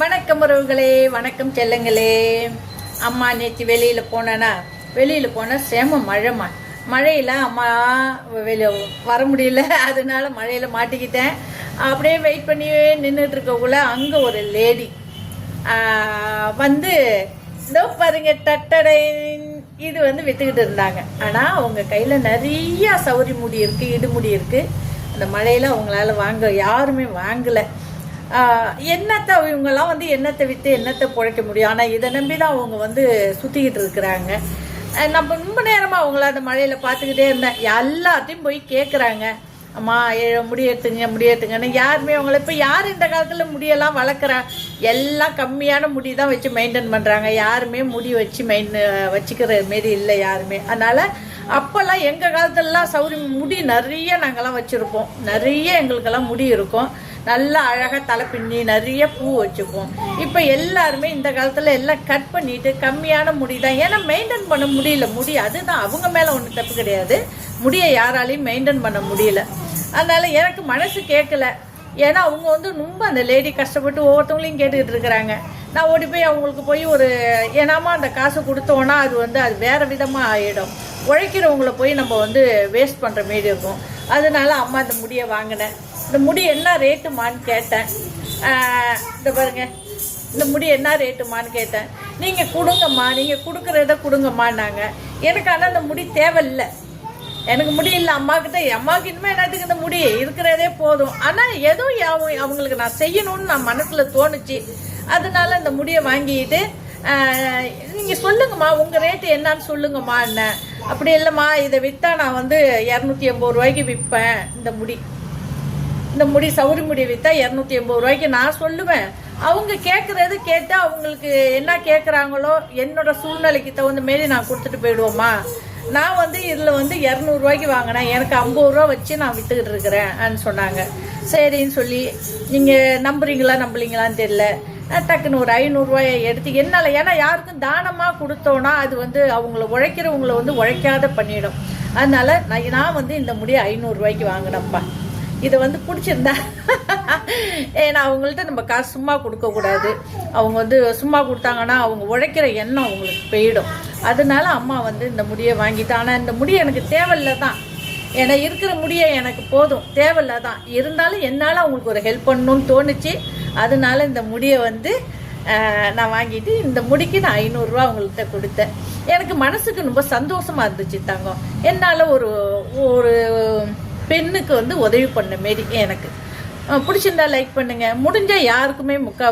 வணக்கம் உறவுகளே வணக்கம் செல்லுங்களே. அம்மா நேற்று வெளியில் போனேன்னா வெளியில் போனால் செம மழைமா மழையில் அம்மா வெளியே வர முடியல அதனால மழையில் மாட்டிக்கிட்டேன். அப்படியே வெயிட் பண்ணி நின்றுட்டு இருக்கக்குள்ள அங்கே ஒரு லேடி வந்து இதோ பாருங்க தட்டடை இது வந்து வித்துக்கிட்டு இருந்தாங்க. ஆனால் அவங்க கையில் நிறையா சௌரி முடி இருக்குது இடுமுடி இருக்குது அந்த மழையில் அவங்களால வாங்க யாருமே வாங்கலை. என்னத்தை இவங்கெல்லாம் வந்து எண்ணத்தை விற்று எண்ணத்தை பிழைக்க முடியும். ஆனால் இதை நம்பி தான் அவங்க வந்து சுற்றிக்கிட்டு இருக்கிறாங்க. நம்ம ரொம்ப நேரமாக அவங்கள அந்த மழையில் பார்த்துக்கிட்டே இருந்தேன். எல்லாத்தையும் போய் கேட்குறாங்க அம்மா ஏ- முடி யாருமே அவங்கள இப்போ யார் இந்த காலத்தில் முடியெல்லாம் வளர்க்குறா? எல்லாம் கம்மியான முடி தான் வச்சு மெயின்டைன் பண்ணுறாங்க யாருமே முடி வச்சு மெயின் வச்சுக்கிற மாரி இல்லை யாருமே. அதனால் அப்போல்லாம் எங்கள் காலத்துலலாம் சௌரி முடி நிறைய நாங்கள்லாம் வச்சுருப்போம். நிறைய எங்களுக்கெல்லாம் முடி இருக்கும். நல்லா அழகாக தலை பின்னி நிறைய பூ வச்சுப்போம் இப்போ எல்லாருமே இந்த காலத்தில் எல்லாம் கட் பண்ணிட்டு கம்மியான முடி தான் ஏன்னா மெயின்டைன் பண்ண முடியல. முடி அதுதான் அவங்க மேலே ஒன்றும் தப்பு கிடையாது. முடியை யாராலையும் மெயின்டைன் பண்ண முடியல. அதனால் எனக்கு மனசு கேட்கல. ஏன்னா அவங்க வந்து ரொம்ப அந்த லேடி கஷ்டப்பட்டு ஒவ்வொருத்தவங்களையும் கேட்டுக்கிட்டு இருக்கிறாங்க. நான் ஓடி போய் அவங்களுக்கு போய் ஒரு ஏன்னாமா அந்த காசு கொடுத்தோன்னா அது வந்து அது வேறு விதமாக ஆகிடும் உழைக்கிறவங்கள போய் நம்ம வந்து வேஸ்ட் பண்ணுற மாரி இருக்கும். அதனால அம்மா அந்த முடியை வாங்கினேன். இந்த முடி என்ன ரேட்டுமான்னு கேட்டேன். இந்த பாருங்க. இந்த முடி என்ன ரேட்டுமான்னு கேட்டேன். நீங்கள் கொடுங்கம்மா நீங்கள் கொடுக்குறத கொடுங்கம்மான்னாங்க. எனக்கு ஆனால் அந்த முடி தேவையில்லை. எனக்கு முடி இல்லை அம்மாக்கிட்ட அம்மாவுக்கு இனிமேல் என்னத்துக்கு இந்த முடி? இருக்கிறதே போதும். ஆனால் ஏதோ அவங்க- அவங்களுக்கு நான் செய்யணும்னு நான் மனசில் தோணுச்சு. அதனால இந்த முடியை வாங்கிட்டு நீங்கள் சொல்லுங்கம்மா உங்கள் ரேட்டு என்னன்னு சொல்லுங்கம்மா என்ன? அப்படி இல்லைம்மா இதை விற்றா நான் வந்து இரநூத்தி எண்பது ரூபாய்க்கு விற்பேன் இந்த முடி. இந்த முடி சவுரி முடி வித்தா இரநூத்தி எண்பது ரூபாய்க்கு நான் சொல்லுவேன். அவங்க கேட்குறது கேட்டு அவங்களுக்கு என்ன கேட்குறாங்களோ என்னோட சூழ்நிலைக்கு தகுந்த மாரி நான் கொடுத்துட்டு போயிடுவோமா? நான் வந்து இதில் வந்து இரநூறுவாய்க்கு வாங்கினேன். எனக்கு ஐம்பது ரூபா வச்சு நான் விற்றுக்கிட்டு இருக்கிறேன் சொன்னாங்க. சரின்னு சொல்லி நீங்கள் நம்புறீங்களா நம்பலீங்களான்னு தெரியல. டக்குன்னு ஒரு ஐநூறுரூவாயை எடுத்து என்னால் ஏன்னா யாருக்கும் தானமாக கொடுத்தோன்னா அது வந்து அவங்கள உழைக்கிறவங்கள வந்து உழைக்காத பண்ணிடும். அதனால் நான் நான் வந்து இந்த முடியை ஐநூறுரூவாய்க்கு வாங்கினேன்ப்பா. இதை வந்து பிடிச்சிருந்தா ஏன்னா அவங்கள்ட்ட நம்ம காசு சும்மா கொடுக்கக்கூடாது அவங்க வந்து சும்மா கொடுத்தாங்கன்னா அவங்க உழைக்கிற எண்ணம் அவங்களுக்கு போயிடும். அதனால அம்மா வந்து இந்த முடியை வாங்கிட்டு. ஆனால் இந்த முடி எனக்கு தேவையில்ல தான் ஏன்னா இருக்கிற முடியை எனக்கு போதும். தேவையில்ல தான் இருந்தாலும் என்னால் அவங்களுக்கு ஒரு ஹெல்ப் பண்ணணும்னு தோணுச்சு. அதனால இந்த முடியை வந்து நான் வாங்கிட்டு இந்த முடிக்கு நான் ஐநூறுரூவா அவங்கள்ட்ட கொடுத்தேன். எனக்கு மனசுக்கு ரொம்ப சந்தோஷமாக இருந்துச்சு தங்கம். என்னால் ஒரு ஒரு பெண்ணுக்கு வந்து உதவி பண்ண மாரி எனக்கு. பிடிச்சிருந்தா லைக் பண்ணுங்க. முடிஞ்சா யாருக்குமே முக்காவ